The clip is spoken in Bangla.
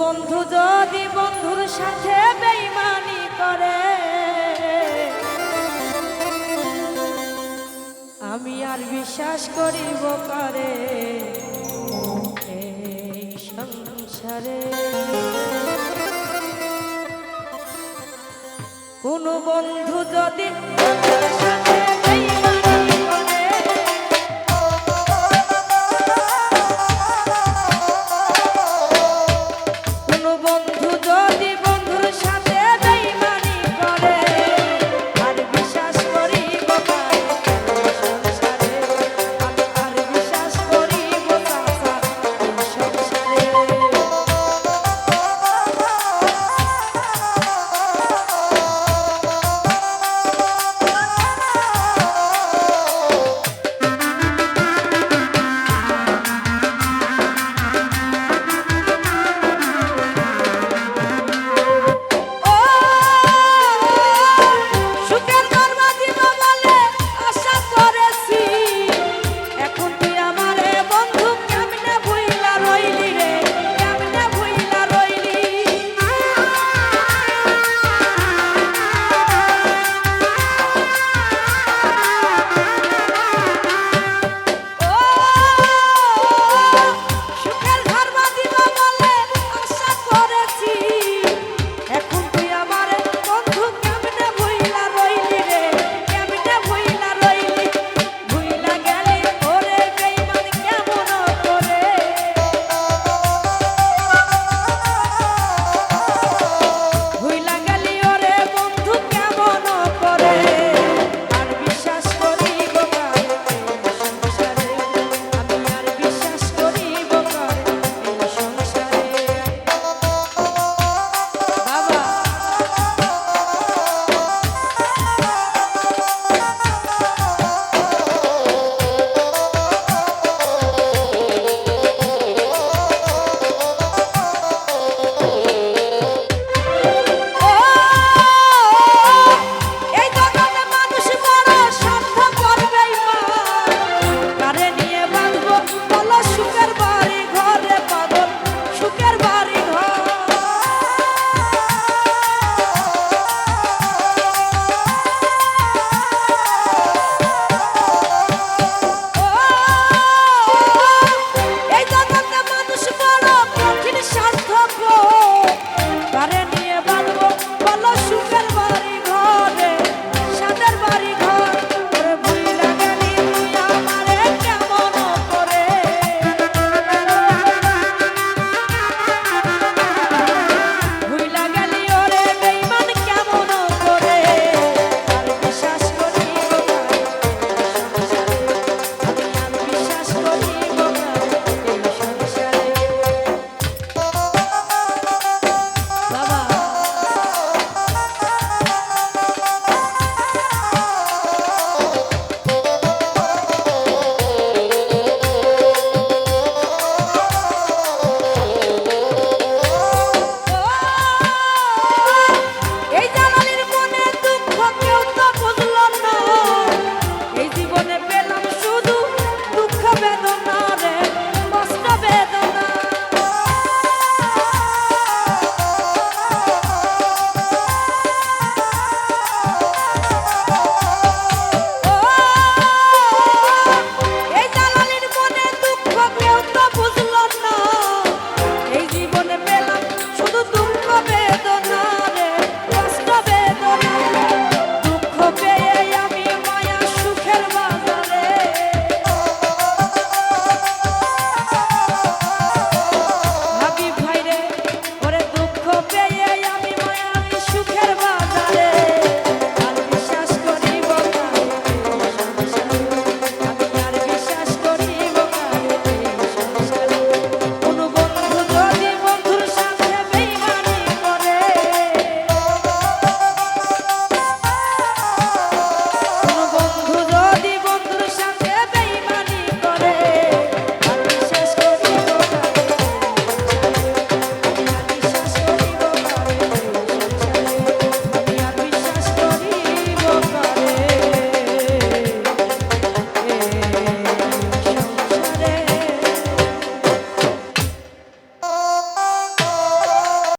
বন্ধু যদি বন্ধুর সাথে বেইমানি করে, আমি আর বিশ্বাস করিব পারে এই সংসারে? কোনো বন্ধু যদি